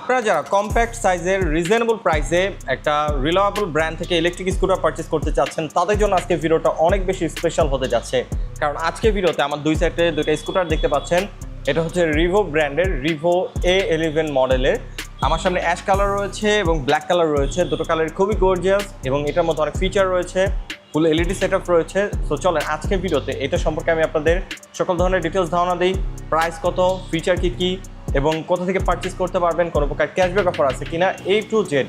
আপনারা যারা কম্প্যাক্ট সাইজের রিজনেবল প্রাইসে একটা রিলায়েবল ব্র্যান্ড থেকে ইলেকট্রিক স্কুটার পারচেস করতে চাচ্ছেন, তাদের জন্য আজকে ভিডিওটা অনেক বেশি স্পেশাল হতে যাচ্ছে। কারণ আজকে ভিডিওতে আমার দুই সাইডে দুইটা স্কুটার দেখতে পাচ্ছেন। এটা হচ্ছে রিভো ব্র্যান্ডের রিভো এ এলিভেন মডেলের আমার সামনে অ্যাশ কালার রয়েছে এবং ব্ল্যাক কালার রয়েছে। দুটো কালার খুবই গর্জিয়াস এবং এটার মধ্যে অনেক ফিচার রয়েছে। ফুল এলইডি সেট রয়েছে। সো চলেন আজকের ভিডিওতে এটা সম্পর্কে আমি আপনাদের সকল ধরনের ডিটেলস ধারণা দিই। প্রাইস কত? ফিচার কী কি? এবং কোথা থেকে পারচেস করতে পারবেন, কোনো প্রকার ক্যাশব্যাক অফার আছে কিনা এই টু জেড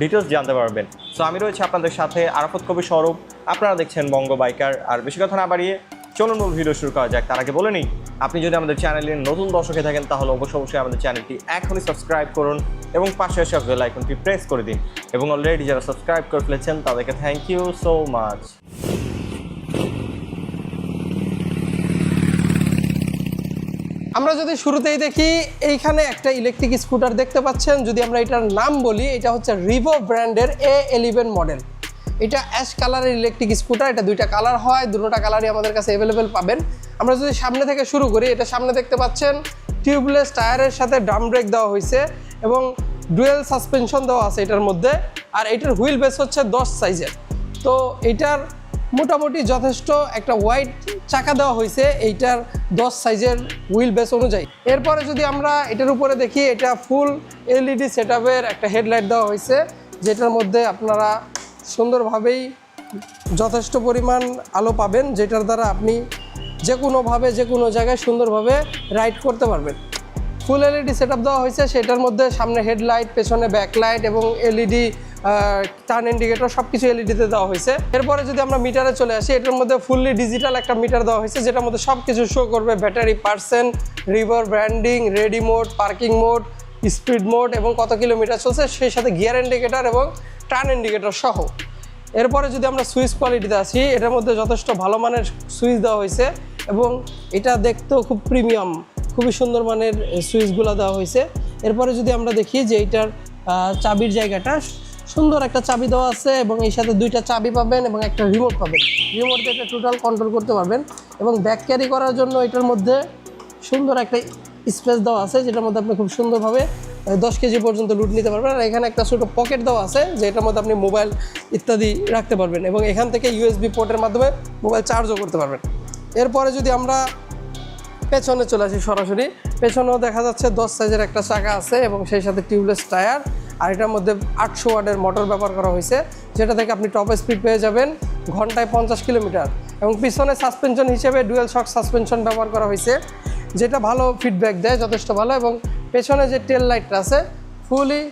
ডিটেলস জানতে পারবেন। সো আমি রয়েছে আপনাদের সাথে আরাফত কবি স্বরূপ। আপনারা দেখছেন বঙ্গ বাইকার। আর বেশি কথা না বাড়িয়ে চলুন মূল ভিডিও শুরু করা যাক। তার আগে বলে নিই, আপনি যদি আমাদের চ্যানেলের নতুন দর্শকে থাকেন, তাহলে অবশ্যই অবশ্যই আমাদের চ্যানেলটি এখনই সাবস্ক্রাইব করুন এবং পাশে আসা বেল আইকনটি প্রেস করে দিন। এবং অলরেডি যারা সাবস্ক্রাইব করে ফেলেছেন, তাদেরকে থ্যাংক ইউ সো মাচ আমরা যদি শুরুতেই দেখি, এইখানে একটা ইলেকট্রিক স্কুটার দেখতে পাচ্ছেন। যদি আমরা এটার নাম বলি, এটা হচ্ছে রিভো ব্র্যান্ডের এ এলিভেন মডেল এটা অ্যাশ কালারের ইলেকট্রিক স্কুটার এটা দুইটা কালার হয়, দুটোটা কালারই আমাদের কাছে অ্যাভেলেবেল পাবেন। আমরা যদি সামনে থেকে শুরু করি, এটা সামনে দেখতে পাচ্ছেন টিউবলেস টায়ারের সাথে ড্রাম ব্রেক দেওয়া হয়েছে এবং ডুয়েল সাসপেনশন দেওয়া আছে এটার মধ্যে। আর এটার হুইল বেস হচ্ছে দশ সাইজের তো এটার মোটামুটি যথেষ্ট একটা হোয়াইট চাকা দেওয়া হয়েছে এইটার দশ সাইজের হুইল বেস অনুযায়ী। এরপরে যদি আমরা এটার উপরে দেখি, এটা ফুল এলইডি সেট একটা হেডলাইট দেওয়া হয়েছে, যেটার মধ্যে আপনারা সুন্দরভাবেই যথেষ্ট পরিমাণ আলো পাবেন, যেটার দ্বারা আপনি যে কোনোভাবে যে কোনো জায়গায় সুন্দরভাবে রাইড করতে পারবেন। ফুল এলইডি সেট দেওয়া হয়েছে, সেটার মধ্যে সামনে হেডলাইট পেছনে ব্যাকলাইট এবং এলইডি টার্ন ইন্ডিকেটর সব কিছু এলইডিতে দেওয়া হয়েছে। এরপরে যদি আমরা মিটারে চলে আসি, এটার মধ্যে ফুললি ডিজিটাল একটা মিটার দেওয়া হয়েছে, যেটার মধ্যে সব কিছু শো করবে battery percent river branding ready mode parking mode speed mode এবং কত কিলোমিটার চলছে, সেই সাথে গিয়ার ইন্ডিকেটর এবং টার্ন ইন্ডিকেটর সহ। এরপরে যদি আমরা সুইচ কোয়ালিটিতে আসি, এটার মধ্যে যথেষ্ট ভালো মানের সুইচ দেওয়া হয়েছে এবং এটা দেখতেও খুব প্রিমিয়াম খুবই সুন্দর মানের সুইচগুলো দেওয়া হয়েছে। এরপরে যদি আমরা দেখি যে এইটার চাবির জায়গাটা সুন্দর একটা চাবি দেওয়া আছে এবং এই সাথে দুইটা চাবি পাবেন এবং একটা রিমোট পাবেন। রিমোট দিয়ে এটা টোটাল কন্ট্রোল করতে পারবেন এবং ব্যাক ক্যারি করার জন্য এটার মধ্যে সুন্দর একটা স্পেস দেওয়া আছে যেটার মধ্যে আপনি খুব সুন্দরভাবে দশ কেজি পর্যন্ত লুট নিতে পারবেন। আর এখানে একটা ছোটো পকেট দেওয়া আছে যেটার মধ্যে আপনি মোবাইল ইত্যাদি রাখতে পারবেন এবং এখান থেকে ইউএসবি পোর্টের মাধ্যমে মোবাইল চার্জও করতে পারবেন। এরপরে যদি আমরা পেছনে চলে আসি সরাসরি পেছনেও দেখা যাচ্ছে দশ সাইজের একটা চাকা আছে এবং সেই সাথে টিউবলেস টায়ার, আর এটার মধ্যে আটশো ওয়ার্ডের মোটর ব্যবহার করা হয়েছে, যেটা থেকে আপনি টপ স্পিড পেয়ে যাবেন ঘন্টায় পঞ্চাশ কিলোমিটার। এবং পিছনে সাসপেনশন হিসেবে ডুয়েল শক সাসপেনশন ব্যবহার করা হয়েছে, যেটা ভালো ফিডব্যাক দেয়, যথেষ্ট ভালো। এবং পেছনে যে টেল লাইটটা আছে ফুলি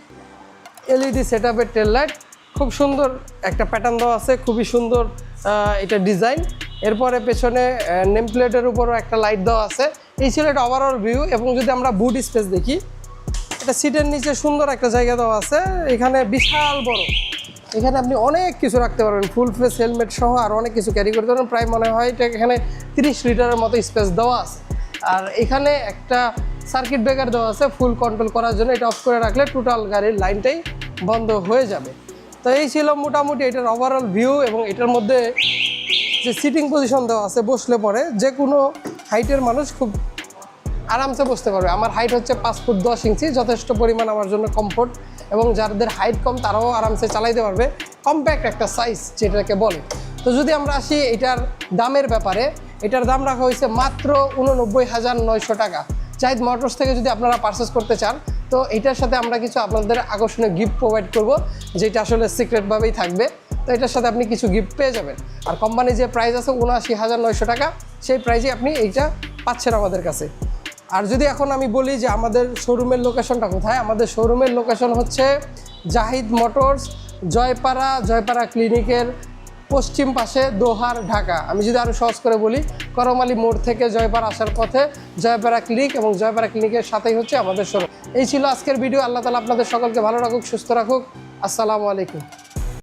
এলইডি সেট আপের টেল লাইট খুব সুন্দর একটা প্যাটার্ন দেওয়া আছে, খুবই সুন্দর এটা ডিজাইন এরপরে পেছনে নেম প্লেটের উপরও একটা লাইট দেওয়া আছে এই ছিল এটা ওভারঅল ভিউ এবং যদি আমরা বুট স্পেস দেখি, এটা সিটের নিচে সুন্দর একটা জায়গা দেওয়া আছে, এখানে বিশাল বড়। এখানে আপনি অনেক কিছু রাখতে পারবেন ফুল ফেস হেলমেট সহ আর অনেক কিছু ক্যারি করতে পারবেন। প্রায় মনে হয় এটা এখানে তিরিশ লিটারের মতো স্পেস দেওয়া আছে। আর এখানে একটা সার্কিট ব্রেকার দেওয়া আছে ফুল কন্ট্রোল করার জন্য। এটা অফ করে রাখলে টোটাল গাড়ির লাইনটাই বন্ধ হয়ে যাবে। তো এই ছিল মোটামুটি এটার ওভারঅল ভিউ এবং এটার মধ্যে যে সিটিং পজিশন দেওয়া আছে, বসলে পরে যে কোনো হাইটের মানুষ খুব আরামসে বসতে পারবে। আমার হাইট হচ্ছে পাঁচ ফুট দশ ইঞ্চি, যথেষ্ট পরিমাণ আমার জন্য কমফোর্ট এবং যাদের হাইট কম, তারাও আরামসে চালাইতে পারবে। কম্প্যাক্ট একটা সাইজ যেটাকে বলে। তো যদি আমরা আসি এটার দামের ব্যাপারে, এটার দাম রাখা হয়েছে মাত্র উননব্বই হাজার নয়শো টাকা। জাহিদ মোটরস থেকে যদি আপনারা পারচেস করতে চান, তো এটার সাথে আমরা কিছু আপনাদের আকর্ষণীয় গিফট প্রোভাইড করব, যেটা আসলে সিক্রেটভাবেই থাকবে। তো এটার সাথে আপনি কিছু গিফট পেয়ে যাবেন। আর কোম্পানির যে প্রাইস আছে উনআশি হাজার নয়শো টাকা, সেই প্রাইজে আপনি এইটা পাচ্ছেন আমাদের কাছে। আর যদি এখন আমি বলি যে আমাদের শোরুমের লোকেশনটা কোথায়, আমাদের শোরুমের লোকেশন হচ্ছে জাহিদ মোটরস, জয়পাড়া জয়পাড়া ক্লিনিকের পশ্চিম পাশে দোহার ঢাকা। আমি যদি আরও সহজ করে বলি, করমালি মোড় থেকে জয়পাড়া আসার পথে জয়পাড়া ক্লিনিক এবং জয়পাড়া ক্লিনিকের সাথেই হচ্ছে আমাদের শোরুম এই ছিল আজকের ভিডিও আল্লাহ তালা আপনাদের সকলকে ভালো রাখুক, সুস্থ রাখুক। আসসালামু আলাইকুম।